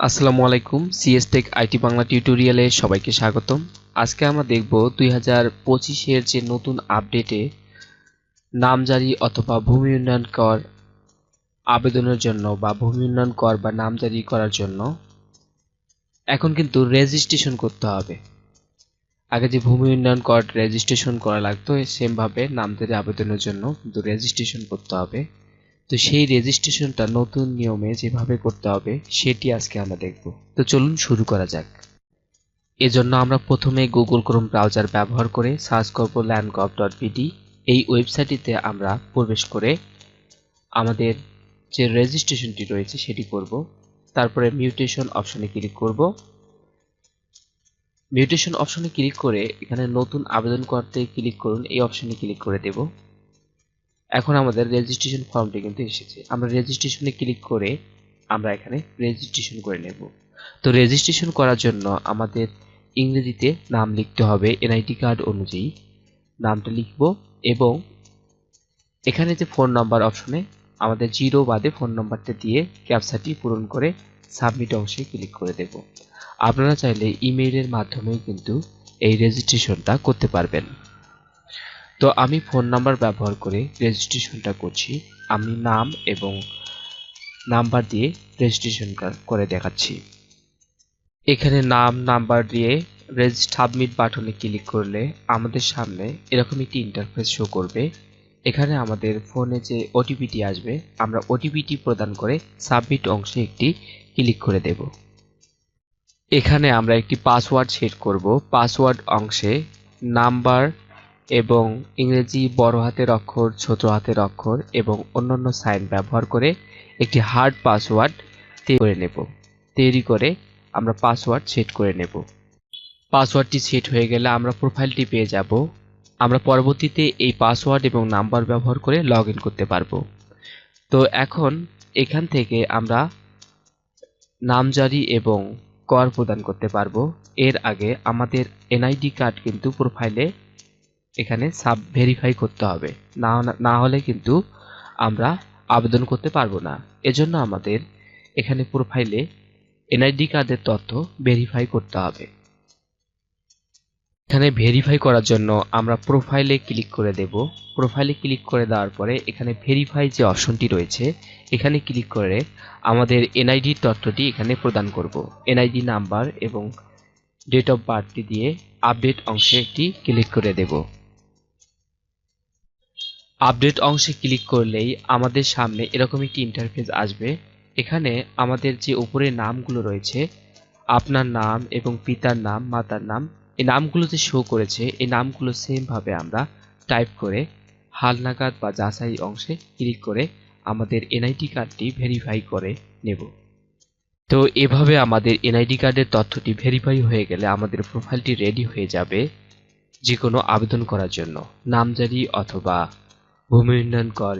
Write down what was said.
আসসালামু আলাইকুম CS take IT Bangla টিউটোরিয়ালে সবাইকে স্বাগতম। আজকে আমরা দেখব দুই হাজার পঁচিশের যে নতুন আপডেটে নামজারি অথবা ভূমি উন্নয়ন কর আবেদনের জন্য বা ভূমি উন্নয়ন কর বা নামজারি করার জন্য এখন কিন্তু রেজিস্ট্রেশন করতে হবে। আগে যে ভূমি উন্নয়ন কর রেজিস্ট্রেশন করা লাগতো, সেমভাবে নামজারি আবেদনের জন্য কিন্তু রেজিস্ট্রেশন করতে হবে। তো সেই রেজিস্ট্রেশনটা নতুন নিয়মে যেভাবে করতে হবে, সেটি আজকে আমরা দেখব। তো চলুন শুরু করা যাক। এজন্য আমরা প্রথমে গুগল ক্রোম ব্রাউজার ব্যবহার করে সার্চ করব ল্যান্ডগভ ডট বিডি এই ওয়েবসাইটটিতে আমরা প্রবেশ করে আমাদের যে রেজিস্ট্রেশনটি রয়েছে সেটি করব। তারপরে মিউটেশন অপশনে ক্লিক করব। মিউটেশন অপশনে ক্লিক করে এখানে নতুন আবেদন করতে ক্লিক করুন, এই অপশনে ক্লিক করে দেব। এখন আমাদের রেজিস্ট্রেশন ফর্মটি কিন্তু এসেছে। আমরা রেজিস্ট্রেশনে ক্লিক করে আমরা এখানে রেজিস্ট্রেশন করে নেব। তো রেজিস্ট্রেশন করার জন্য আমাদের ইংরেজিতে নাম লিখতে হবে এনআইডি কার্ড অনুযায়ী। নামটা লিখব এবং এখানে যে ফোন নাম্বার অপশনে আমাদের জিরো বাদে ফোন নাম্বারটা দিয়ে ক্যাপসাটি পূরণ করে সাবমিট অংশে ক্লিক করে দেব। আপনারা চাইলে ইমেইলের মাধ্যমেও কিন্তু এই রেজিস্ট্রেশনটা করতে পারবেন। তো আমি ফোন নাম্বার ব্যবহার করে রেজিস্ট্রেশনটা করছি। আমি নাম এবং নাম্বার দিয়ে রেজিস্ট্রেশন করে দেখাচ্ছি। এখানে নাম, নাম্বার দিয়ে রেজিস্ট সাবমিট বাটনে ক্লিক করলে আমাদের সামনে এরকম একটি ইন্টারফেস শো করবে। এখানে আমাদের ফোনে যে ওটিপিটি আসবে, আমরা ওটিপিটি প্রদান করে সাবমিট অংশে একটি ক্লিক করে দেব। এখানে আমরা একটি পাসওয়ার্ড সেট করব। পাসওয়ার্ড অংশে নাম্বার এবং ইংরেজি বড় হাতের অক্ষর, ছোট হাতের অক্ষর এবং অন্যান্য সাইন ব্যবহার করে একটি হার্ড পাসওয়ার্ড তৈরি করে নেব। তৈরি করে আমরা পাসওয়ার্ড সেট করে নেব। পাসওয়ার্ডটি সেট হয়ে গেলে আমরা প্রোফাইলটি পেয়ে যাব। আমরা পরবর্তীতে এই পাসওয়ার্ড এবং নাম্বার ব্যবহার করে লগ করতে পারব। তো এখন এখান থেকে আমরা নামজারি এবং কর প্রদান করতে পারব। এর আগে আমাদের এনআইডি কার্ড কিন্তু প্রোফাইলে এখানে সাব ভেরিফাই করতে হবে। না না হলে কিন্তু আমরা আবেদন করতে পারব না। এজন্য আমাদের এখানে প্রোফাইলে এনআইডি কার্ডের তথ্য ভেরিফাই করতে হবে। এখানে ভেরিফাই করার জন্য আমরা প্রোফাইলে ক্লিক করে দেব। প্রোফাইলে ক্লিক করে দেওয়ার পরে এখানে ভেরিফাই যে অপশনটি রয়েছে, এখানে ক্লিক করে আমাদের এনআইডি তথ্যটি এখানে প্রদান করব। এনআইডি নাম্বার এবং ডেট অফ বার্থটি দিয়ে আপডেট অংশে একটি ক্লিক করে দেব। আপডেট অংশে ক্লিক করলেই আমাদের সামনে এরকম একটি ইন্টারফেস আসবে। এখানে আমাদের যে উপরে নামগুলো রয়েছে, আপনার নাম এবং পিতার নাম, মাতার নাম, এই নামগুলো যে শো করেছে, এই নামগুলো সেমভাবে আমরা টাইপ করে হালনাগাদ বা যাচাই অংশে ক্লিক করে আমাদের এনআইডি কার্ডটি ভেরিফাই করে নেব। তো এভাবে আমাদের এনআইডি কার্ডের তথ্যটি ভেরিফাই হয়ে গেলে আমাদের প্রোফাইলটি রেডি হয়ে যাবে যে কোনো আবেদন করার জন্য। নামজারি অথবা ভূমি উন্নয়ন কর